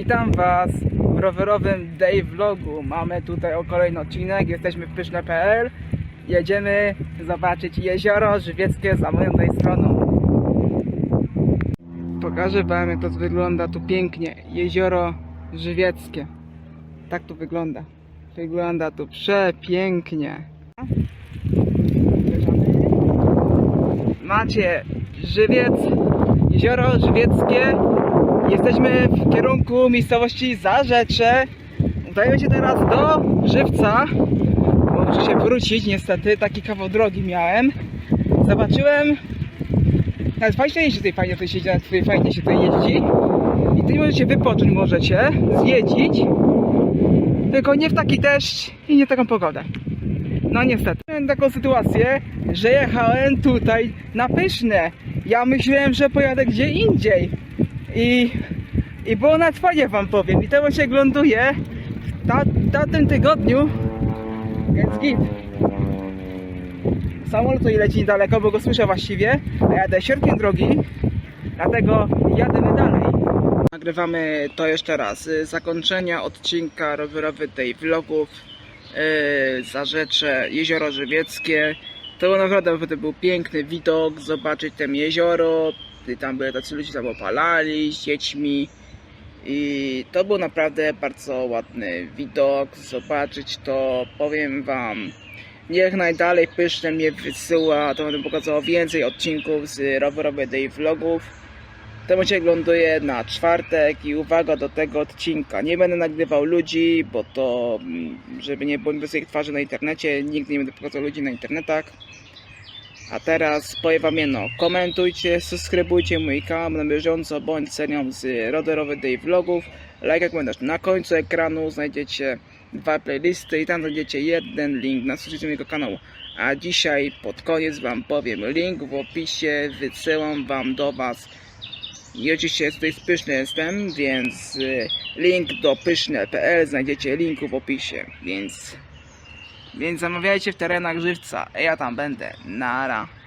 Witam Was w rowerowym day vlogu. Mamy tutaj o kolejny odcinek, jesteśmy w pyszne.pl. Jedziemy zobaczyć jezioro żywieckie za moją tej stroną. Pokażę Wam jak to wygląda tu pięknie. Jezioro żywieckie. Tak tu wygląda. Wygląda tu przepięknie. Macie żywiec, jezioro żywieckie. Jesteśmy w kierunku miejscowości Zarzecze. Udajemy się teraz do Żywca. Muszę się wrócić niestety, taki kawał drogi miałem. Zobaczyłem. Nawet fajnie się tutaj fajnie tutaj siedzi, nawet tutaj fajnie się tutaj jeździ. I tutaj możecie wypocząć, możecie zjeździć. Tylko nie w taki deszcz i nie taką pogodę. No niestety. Miałem taką sytuację, że jechałem tutaj na pyszne. Ja myślałem, że pojadę gdzie indziej. I, i było nawet fajnie wam powiem. I to się ląduje w ta, tamtym tygodniu. Więc git. Samolot tutaj leci niedaleko, bo go słyszę właściwie. A jadę środkiem drogi. Dlatego jademy dalej. Nagrywamy to jeszcze raz. y, Zakończenia odcinka rowerowy tej vlogów. Yy, Zarzecze, Jezioro Żywieckie. To naprawdę był piękny widok, zobaczyć tam jezioro. Tam były tacy ludzie tam opalali z dziećmi. I to był naprawdę bardzo ładny widok. Zobaczyć to, powiem wam. Niech najdalej pyszne mnie wysyła, to będę pokazał więcej odcinków z rowerowej day vlogów. To się ląduje na czwartek i uwaga do tego odcinka. Nie będę nagrywał ludzi, bo to, mm, żeby nie było bez ich twarzy na internecie, nigdy nie będę pokazał ludzi na internetach. A teraz powiem wam jedno, komentujcie, subskrybujcie mój kanał na bieżąco, bądź serią z roderowy day vlogów. Like, komentarz. Na końcu ekranu znajdziecie dwa playlisty i tam znajdziecie jeden link na subskrypcję mojego kanału. A dzisiaj pod koniec wam powiem link w opisie, wysyłam wam do was i oczywiście tutaj Pyszny jestem, więc y, link do pyszne.pl znajdziecie linku w opisie, więc więc zamawiajcie w terenach żywca, ja tam będę. Nara.